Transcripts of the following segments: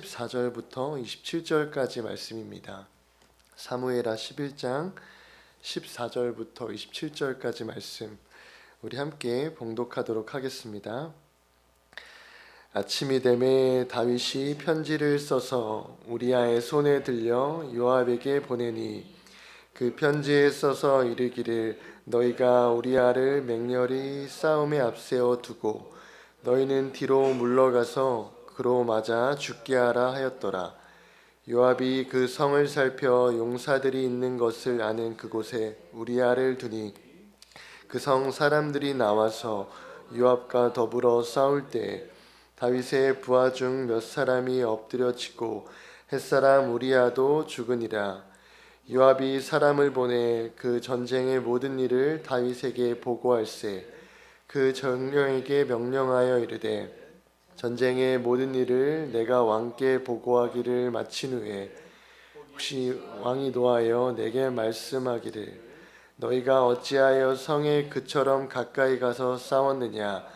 14절부터 27절까지 말씀입니다. 사무엘하 11장 14절부터 27절까지 말씀 우리 함께 봉독하도록 하겠습니다. 아침이 되매 다윗이 편지를 써서 우리아의 손에 들려 요압에게 보내니 그 편지에 써서 이르기를 너희가 우리아를 맹렬히 싸움에 앞세워 두고 너희는 뒤로 물러가서 그로 맞아 죽게 하라 하였더라. 요압이 그 성을 살펴 용사들이 있는 것을 아는 그곳에 우리아를 두니 그 성 사람들이 나와서 요압과 더불어 싸울 때 다윗의 부하 중 몇 사람이 엎드려 치고 햇사람 우리아도 죽으니라. 요압이 사람을 보내 그 전쟁의 모든 일을 다윗에게 보고할세 그 정령에게 명령하여 이르되 전쟁의 모든 일을 내가 왕께 보고하기를 마친 후에 혹시 왕이 노하여 내게 말씀하기를 너희가 어찌하여 성에 그처럼 가까이 가서 싸웠느냐?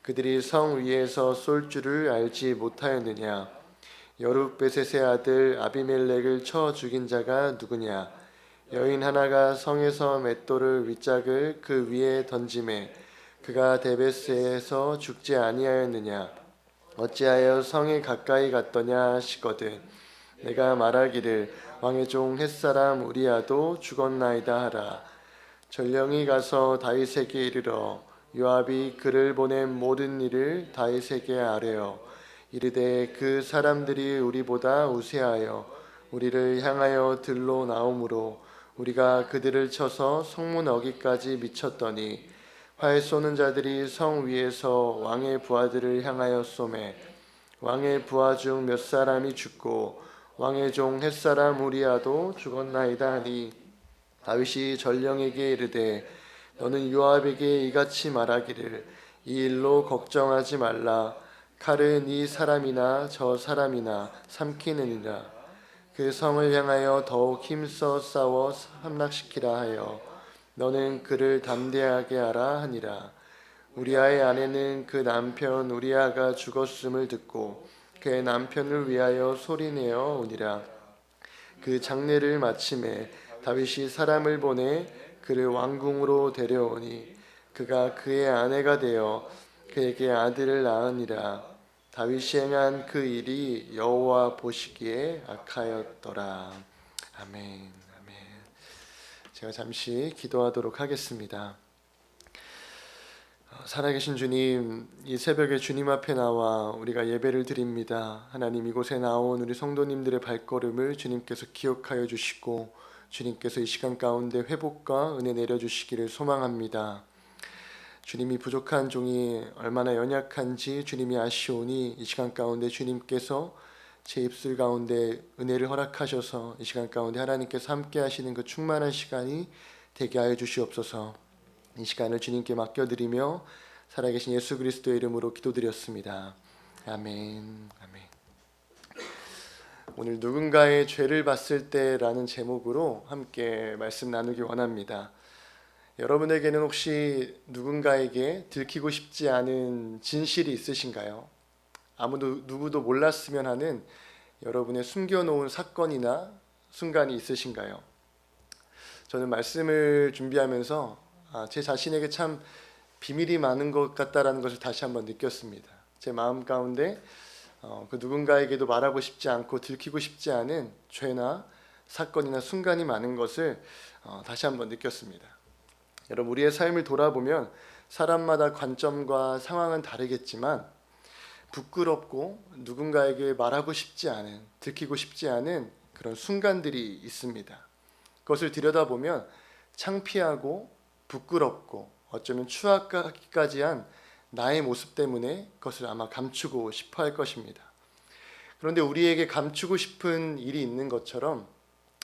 그들이 성 위에서 쏠 줄을 알지 못하였느냐? 여룻베셋의 아들 아비멜렉을 쳐 죽인 자가 누구냐? 여인 하나가 성에서 맷돌을 윗짝을 그 위에 던짐에 그가 데베스에서 죽지 아니하였느냐 어찌하여 성에 가까이 갔더냐 하시거든. 내가 말하기를 왕의 종 햇사람 우리아도 죽었나이다 하라. 전령이 가서 다윗에게 이르러 요압이 그를 보낸 모든 일을 다윗에게 아뢰어. 이르되 그 사람들이 우리보다 우세하여 우리를 향하여 들로 나오므로 우리가 그들을 쳐서 성문 어기까지 미쳤더니 활 쏘는 자들이 성 위에서 왕의 부하들을 향하여 쏘매. 왕의 부하 중 몇 사람이 죽고 왕의 종 햇사람 우리아도 죽었나이다 하니 다윗이 전령에게 이르되 너는 요압에게 이같이 말하기를 이 일로 걱정하지 말라. 칼은 이 사람이나 저 사람이나 삼키느니라. 그 성을 향하여 더욱 힘써 싸워 함락시키라 하여 너는 그를 담대하게 하라 하니라. 우리아의 아내는 그 남편 우리아가 죽었음을 듣고 그의 남편을 위하여 소리내어 오니라. 그 장례를 마침에 다윗이 사람을 보내 그를 왕궁으로 데려오니 그가 그의 아내가 되어 그에게 아들을 낳으니라. 다윗이 행한 그 일이 여호와 보시기에 악하였더라. 아멘 제가 잠시 기도하도록 하겠습니다 어, 살아계신 주님, 이 새벽에 주님 앞에 나와 우리가 예배를 드립니다. 하나님 이곳에 나온 우리 성도님들의 발걸음을 주님께서 기억하여 주시고 주님께서 이 시간 가운데 회복과 은혜 내려 주시기를 소망합니다. 주님이 부족한 종이 얼마나 연약한지 주님이 아시오니 이 시간 가운데 주님께서 제 입술 가운데 은혜를 허락하셔서 이 시간 가운데 하나님께서 함께 하시는 그 충만한 시간이 되게 하여 주시옵소서. 이 시간을 주님께 맡겨드리며 살아계신 예수 그리스도의 이름으로 기도드렸습니다. 아멘. 아멘. 오늘 누군가의 죄를 봤을 때라는 제목으로 함께 말씀 나누기 원합니다. 여러분에게는 혹시 누군가에게 들키고 싶지 않은 진실이 있으신가요? 아무도 누구도 몰랐으면 하는 여러분의 숨겨놓은 사건이나 순간이 있으신가요? 저는 말씀을 준비하면서 아, 제 자신에게 참 비밀이 많은 것 같다라는 것을 다시 한번 느꼈습니다. 제 마음 가운데 어, 그 누군가에게도 말하고 싶지 않고 들키고 싶지 않은 죄나 사건이나 순간이 많은 것을 어, 다시 한번 느꼈습니다. 여러분 우리의 삶을 돌아보면 사람마다 관점과 상황은 다르겠지만 부끄럽고 누군가에게 말하고 싶지 않은 들키고 싶지 않은 그런 순간들이 있습니다. 그것을 들여다보면 창피하고 부끄럽고 어쩌면 추악하기까지 한 나의 모습 때문에 그것을 아마 감추고 싶어 할 것입니다. 그런데 우리에게 감추고 싶은 일이 있는 것처럼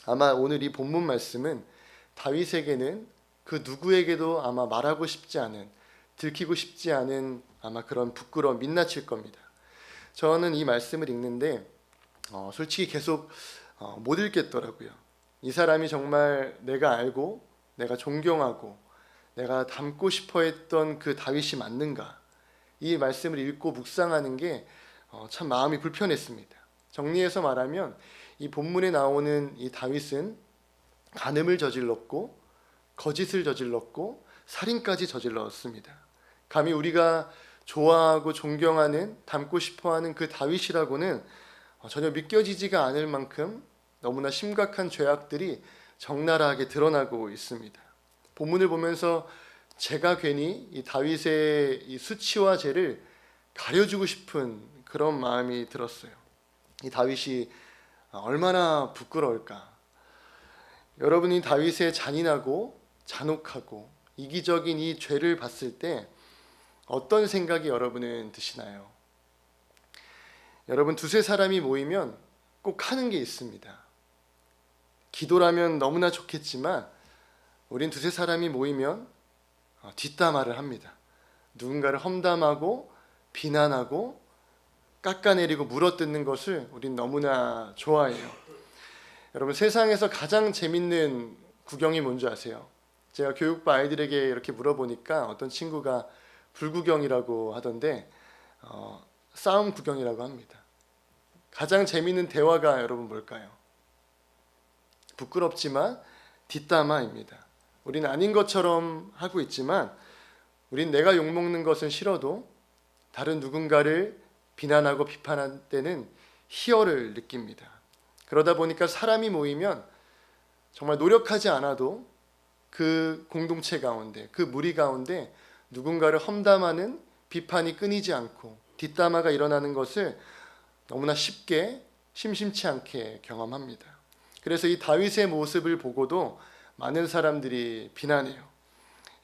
아마 오늘 이 본문 말씀은 다윗에게는 그 누구에게도 아마 말하고 싶지 않은 들키고 싶지 않은 아마 그런 부끄러움 민낯일 겁니다. 저는 이 말씀을 읽는데 어, 솔직히 계속 어, 못 읽겠더라고요. 이 사람이 정말 내가 알고 내가 존경하고 내가 닮고 싶어 했던 그 다윗이 맞는가? 이 말씀을 읽고 묵상하는 게 참 마음이 불편했습니다. 정리해서 말하면 이 본문에 나오는 이 다윗은 간음을 저질렀고 거짓을 저질렀고 살인까지 저질렀습니다. 감히 우리가 좋아하고 존경하는 닮고 싶어하는 그 다윗이라고는 어, 전혀 믿겨지지가 않을 만큼 너무나 심각한 죄악들이 적나라하게 드러나고 있습니다. 본문을 보면서 제가 괜히 이 다윗의 이 수치와 죄를 가려주고 싶은 그런 마음이 들었어요. 이 다윗이 얼마나 부끄러울까. 여러분이 다윗의 잔인하고 잔혹하고 이기적인 이 죄를 봤을 때 어떤 생각이 여러분은 드시나요? 여러분 두세 사람이 모이면 꼭 하는 게 있습니다. 기도라면 너무나 좋겠지만 우린 두세 사람이 모이면 어, 뒷담화를 합니다. 누군가를 험담하고 비난하고 깎아내리고 물어뜯는 것을 우린 너무나 좋아해요. 여러분 세상에서 가장 재밌는 구경이 뭔지 아세요? 제가 교육부 아이들에게 이렇게 물어보니까 어떤 친구가 불구경이라고 하던데 어, 싸움 구경이라고 합니다. 가장 재밌는 대화가 여러분 뭘까요? 부끄럽지만 뒷담화입니다. 우리는 아닌 것처럼 하고 있지만 우린 내가 욕먹는 것은 싫어도 다른 누군가를 비난하고 비판할 때는 희열을 느낍니다. 그러다 보니까 사람이 모이면 정말 노력하지 않아도 그 공동체 가운데, 그 무리 가운데 누군가를 험담하는 비판이 끊이지 않고 뒷담화가 일어나는 것을 너무나 쉽게 심심치 않게 경험합니다. 그래서 이 다윗의 모습을 보고도 많은 사람들이 비난해요.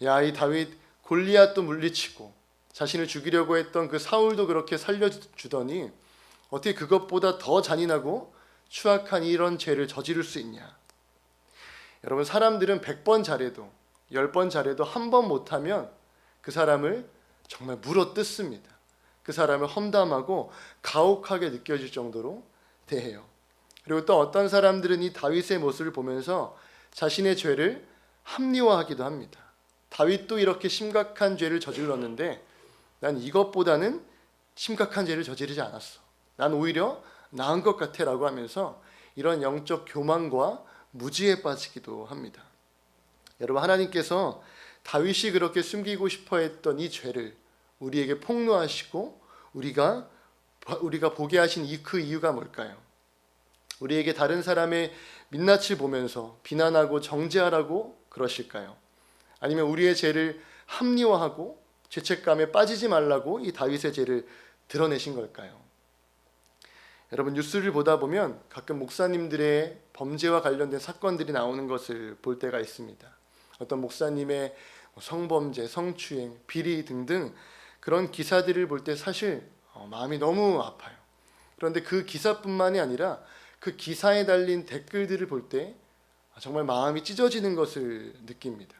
야, 이 다윗 골리앗도 물리치고 자신을 죽이려고 했던 그 사울도 그렇게 살려주더니 어떻게 그것보다 더 잔인하고 추악한 이런 죄를 저지를 수 있냐? 여러분 사람들은 100번 잘해도 10번 잘해도 한 번 못하면 그 사람을 정말 물어뜯습니다. 그 사람을 험담하고 가혹하게 느껴질 정도로 대해요. 그리고 또 어떤 사람들은 이 다윗의 모습을 보면서 자신의 죄를 합리화하기도 합니다. 다윗도 이렇게 심각한 죄를 저질렀는데 난 이것보다는 심각한 죄를 저지르지 않았어. 난 오히려 나은 것 같아 라고 하면서 이런 영적 교만과 무지에 빠지기도 합니다. 여러분 하나님께서 다윗이 그렇게 숨기고 싶어 했던 이 죄를 우리에게 폭로하시고 우리가 우리가 보게 하신 이 그 이유가 뭘까요? 우리에게 다른 사람의 민낯을 보면서 비난하고 정죄하라고 그러실까요? 아니면 우리의 죄를 합리화하고 죄책감에 빠지지 말라고 이 다윗의 죄를 드러내신 걸까요? 여러분 뉴스를 보다 보면 가끔 목사님들의 범죄와 관련된 사건들이 나오는 것을 볼 때가 있습니다. 어떤 목사님의 성범죄, 성추행, 비리 등등 그런 기사들을 볼 때 사실 어, 마음이 너무 아파요. 그런데 그 기사뿐만이 아니라 그 기사에 달린 댓글들을 볼 때 정말 마음이 찢어지는 것을 느낍니다.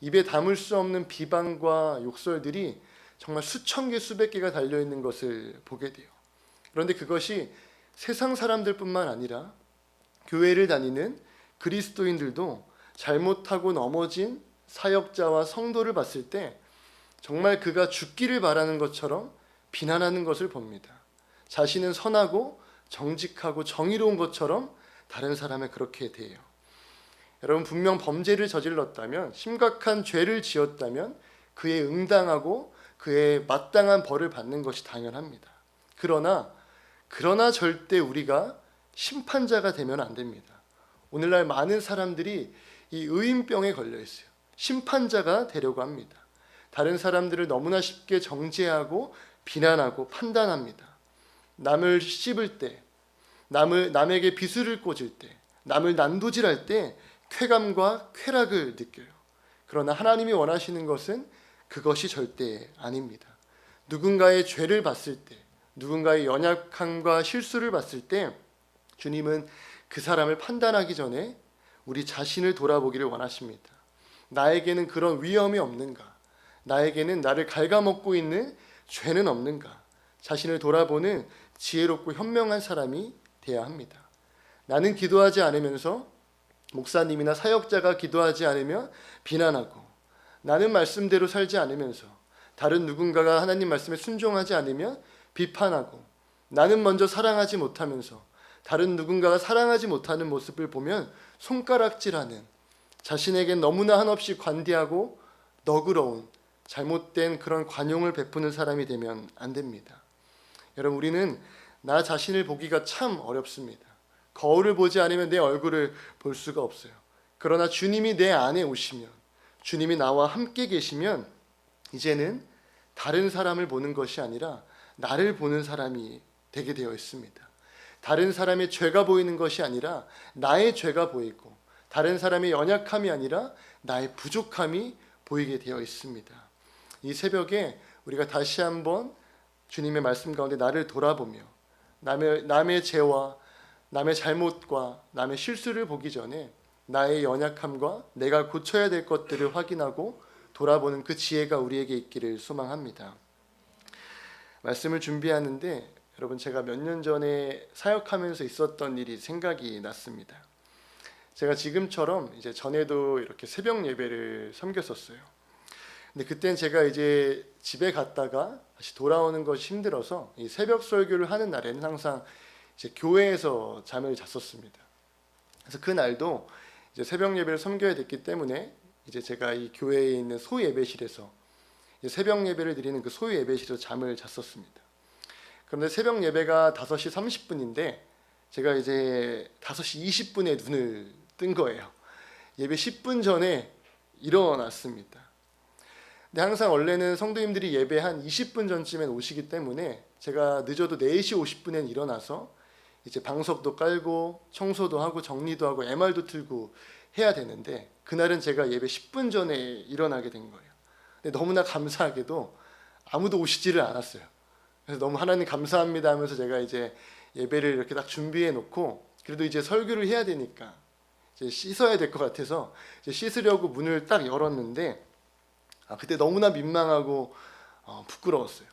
입에 담을 수 없는 비방과 욕설들이 정말 수천 개, 수백 개가 달려 있는 것을 보게 돼요. 그런데 그것이 세상 사람들뿐만 아니라 교회를 다니는 그리스도인들도 잘못하고 넘어진 사역자와 성도를 봤을 때 정말 그가 죽기를 바라는 것처럼 비난하는 것을 봅니다. 자신은 선하고 정직하고 정의로운 것처럼 다른 사람을 그렇게 대해요. 여러분 분명 범죄를 저질렀다면 심각한 죄를 지었다면 그에 응당하고 그에 마땅한 벌을 받는 것이 당연합니다. 그러나 그러나 절대 우리가 심판자가 되면 안 됩니다. 오늘날 많은 사람들이 이 의인병에 걸려 있어요. 심판자가 되려고 합니다. 다른 사람들을 너무나 쉽게 정죄하고 비난하고 판단합니다. 남을 씹을 때, 남을 남에게 비수를 꽂을 때, 남을 난도질할 때 쾌감과 쾌락을 느껴요. 그러나 하나님이 원하시는 것은 그것이 절대 아닙니다. 누군가의 죄를 봤을 때, 누군가의 연약함과 실수를 봤을 때 주님은 그 사람을 판단하기 전에 우리 자신을 돌아보기를 원하십니다. 나에게는 그런 위험이 없는가? 나에게는 나를 갉아먹고 있는 죄는 없는가? 자신을 돌아보는 지혜롭고 현명한 사람이 되어야 합니다. 나는 기도하지 않으면서 목사님이나 사역자가 기도하지 않으면 비난하고 나는 말씀대로 살지 않으면서 다른 누군가가 하나님 말씀에 순종하지 않으면 비판하고 나는 먼저 사랑하지 못하면서 다른 누군가가 사랑하지 못하는 모습을 보면 손가락질하는 자신에게 너무나 한없이 관대하고 너그러운 잘못된 그런 관용을 베푸는 사람이 되면 안 됩니다. 여러분 우리는 나 자신을 보기가 참 어렵습니다. 거울을 보지 않으면 내 얼굴을 볼 수가 없어요. 그러나 주님이 내 안에 오시면 주님이 나와 함께 계시면 이제는 다른 사람을 보는 것이 아니라 나를 보는 사람이 되게 되어 있습니다. 다른 사람의 죄가 보이는 것이 아니라 나의 죄가 보이고 다른 사람의 연약함이 아니라 나의 부족함이 보이게 되어 있습니다. 이 새벽에 우리가 다시 한번 주님의 말씀 가운데 나를 돌아보며 남의 남의 죄와 남의 잘못과 남의 실수를 보기 전에 나의 연약함과 내가 고쳐야 될 것들을 확인하고 돌아보는 그 지혜가 우리에게 있기를 소망합니다. 말씀을 준비하는데 여러분 제가 몇 년 전에 사역하면서 있었던 일이 생각이 났습니다. 제가 지금처럼 이제 전에도 이렇게 새벽 예배를 섬겼었어요. 근데 그땐 제가 이제 집에 갔다가 다시 돌아오는 것이 힘들어서 이 새벽 설교를 하는 날에는 항상 이제 교회에서 잠을 잤었습니다. 그래서 그 날도 이제 새벽 예배를 섬겨야 됐기 때문에 이제 제가 이 교회에 있는 소 예배실에서 새벽 예배를 드리는 그 소 예배실에서 잠을 잤었습니다. 그런데 새벽 예배가 5시 30분인데 제가 이제 5시 20분에 눈을 뜬 거예요. 예배 10분 전에 일어났습니다. 근데 항상 원래는 성도님들이 예배 한 20분 전쯤엔 오시기 때문에 제가 늦어도 4시 50분엔 일어나서 이제 방석도 깔고 청소도 하고 정리도 하고 MR도 틀고 해야 되는데 그날은 제가 예배 10분 전에 일어나게 된 거예요. 근데 너무나 감사하게도 아무도 오시지를 않았어요. 그래서 너무 하나님 감사합니다 하면서 제가 이제 예배를 이렇게 딱 준비해 놓고 그래도 이제 설교를 해야 되니까 이제 씻어야 될 것 같아서 이제 씻으려고 문을 딱 열었는데 아, 그때 너무나 민망하고 어, 부끄러웠어요.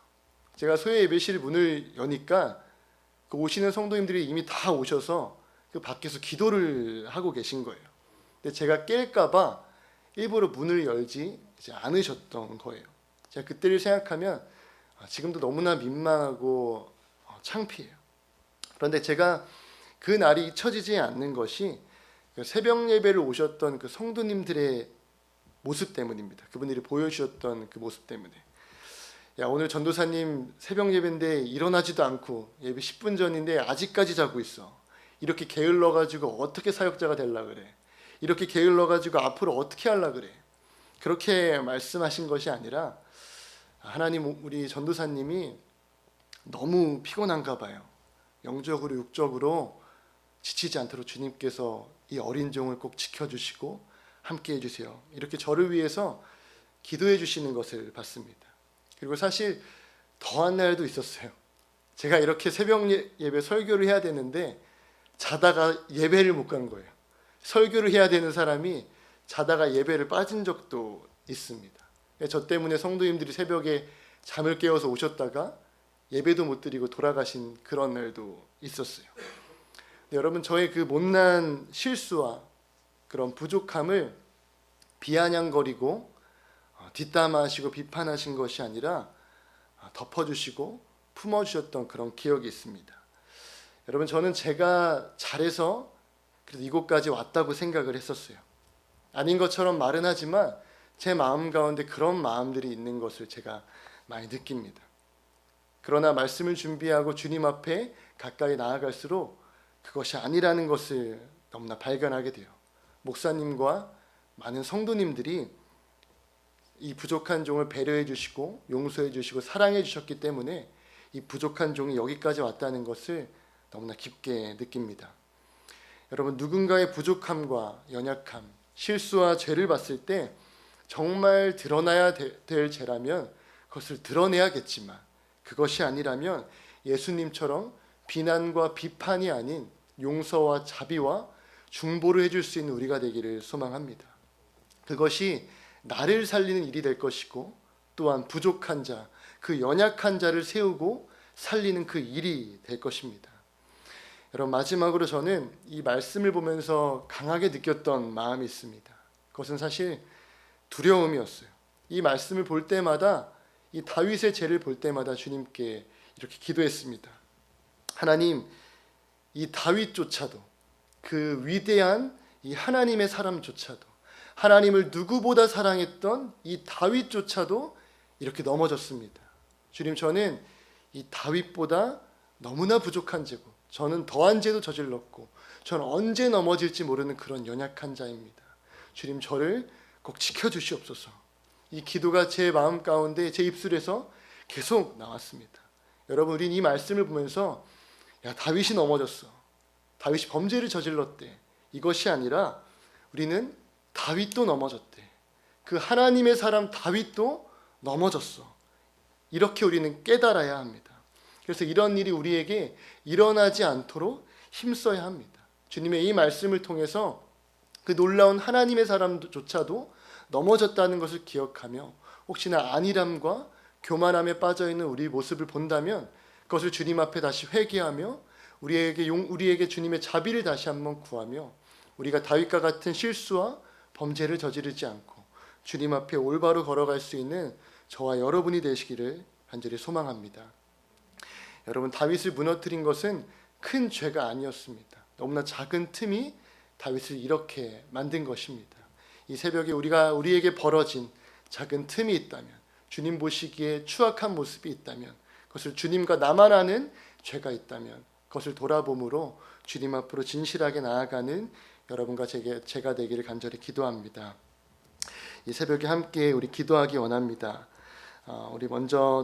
제가 소외 예배실 문을 여니까 그 오시는 성도님들이 이미 다 오셔서 그 밖에서 기도를 하고 계신 거예요. 근데 제가 깰까봐 일부러 문을 열지 않으셨던 거예요. 제가 그때를 생각하면 아, 지금도 너무나 민망하고 어, 창피해요. 그런데 제가 그 날이 잊혀지지 않는 것이 그 새벽 예배를 오셨던 그 성도님들의 모습 때문입니다. 그분들이 보여주셨던 그 모습 때문에. 야 오늘 전도사님 새벽 예배인데 일어나지도 않고 예배 10분 전인데 아직까지 자고 있어. 이렇게 게을러 가지고 어떻게 사역자가 될라 그래? 이렇게 게을러 가지고 앞으로 어떻게 할라 그래? 그렇게 말씀하신 것이 아니라 하나님 우리 전도사님이 너무 피곤한가 봐요. 영적으로 육적으로 지치지 않도록 주님께서 이 어린 종을 꼭 지켜주시고 함께 해주세요. 이렇게 저를 위해서 기도해 주시는 것을 봤습니다. 그리고 사실 더한 날도 있었어요. 제가 이렇게 새벽 예- 예배 설교를 해야 되는데 자다가 예배를 못 간 거예요. 설교를 해야 되는 사람이 자다가 예배를 빠진 적도 있습니다. 저 때문에 성도님들이 새벽에 잠을 깨워서 오셨다가 예배도 못 드리고 돌아가신 그런 날도 있었어요. 여러분 저의 그 못난 실수와 그런 부족함을 비아냥거리고 어, 뒷담화하시고 비판하신 것이 아니라 어, 덮어주시고 품어주셨던 그런 기억이 있습니다. 여러분 저는 제가 잘해서 그래도 이곳까지 왔다고 생각을 했었어요. 아닌 것처럼 말은 하지만 제 마음 가운데 그런 마음들이 있는 것을 제가 많이 느낍니다. 그러나 말씀을 준비하고 주님 앞에 가까이 나아갈수록 그것이 아니라는 것을 너무나 발견하게 돼요. 목사님과 많은 성도님들이 이 부족한 종을 배려해 주시고 용서해 주시고 사랑해 주셨기 때문에 이 부족한 종이 여기까지 왔다는 것을 너무나 깊게 느낍니다. 여러분 누군가의 부족함과 연약함, 실수와 죄를 봤을 때 정말 드러나야 되- 될 죄라면 그것을 드러내야겠지만 그것이 아니라면 예수님처럼 비난과 비판이 아닌 용서와 자비와 중보를 해줄 수 있는 우리가 되기를 소망합니다. 그것이 나를 살리는 일이 될 것이고 또한 부족한 자, 그 연약한 자를 세우고 살리는 그 일이 될 것입니다. 여러분 마지막으로 저는 이 말씀을 보면서 강하게 느꼈던 마음이 있습니다. 그것은 사실 두려움이었어요. 이 말씀을 볼 때마다 이 다윗의 죄를 볼 때마다 주님께 이렇게 기도했습니다. 하나님 이 다윗조차도 그 위대한 이 하나님의 사람조차도 하나님을 누구보다 사랑했던 이 다윗조차도 이렇게 넘어졌습니다. 주님 저는 이 다윗보다 너무나 부족한 죄고 저는 더한 죄도 저질렀고 저는 언제 넘어질지 모르는 그런 연약한 자입니다. 주님 저를 꼭 지켜 주시옵소서. 이 기도가 제 마음 가운데 제 입술에서 계속 나왔습니다. 여러분 우리는 이 말씀을 보면서 야 다윗이 넘어졌어. 다윗이 범죄를 저질렀대. 이것이 아니라 우리는 다윗도 넘어졌대. 그 하나님의 사람 다윗도 넘어졌어. 이렇게 우리는 깨달아야 합니다. 그래서 이런 일이 우리에게 일어나지 않도록 힘써야 합니다. 주님의 이 말씀을 통해서 그 놀라운 하나님의 사람조차도 넘어졌다는 것을 기억하며 혹시나 안일함과 교만함에 빠져 있는 우리 모습을 본다면 그것을 주님 앞에 다시 회개하며 우리에게 용, 우리에게 주님의 자비를 다시 한번 구하며 우리가 다윗과 같은 실수와 범죄를 저지르지 않고 주님 앞에 올바로 걸어갈 수 있는 저와 여러분이 되시기를 간절히 소망합니다. 여러분 다윗을 무너뜨린 것은 큰 죄가 아니었습니다. 너무나 작은 틈이 다윗을 이렇게 만든 것입니다. 이 새벽에 우리가 우리에게 벌어진 작은 틈이 있다면 주님 보시기에 추악한 모습이 있다면 그것을 주님과 나만 아는 죄가 있다면 그것을 돌아봄으로 주님 앞으로 진실하게 나아가는 여러분과 제게, 제가 되기를 간절히 기도합니다. 이 새벽에 함께 우리 기도하기 원합니다. 어, 우리 먼저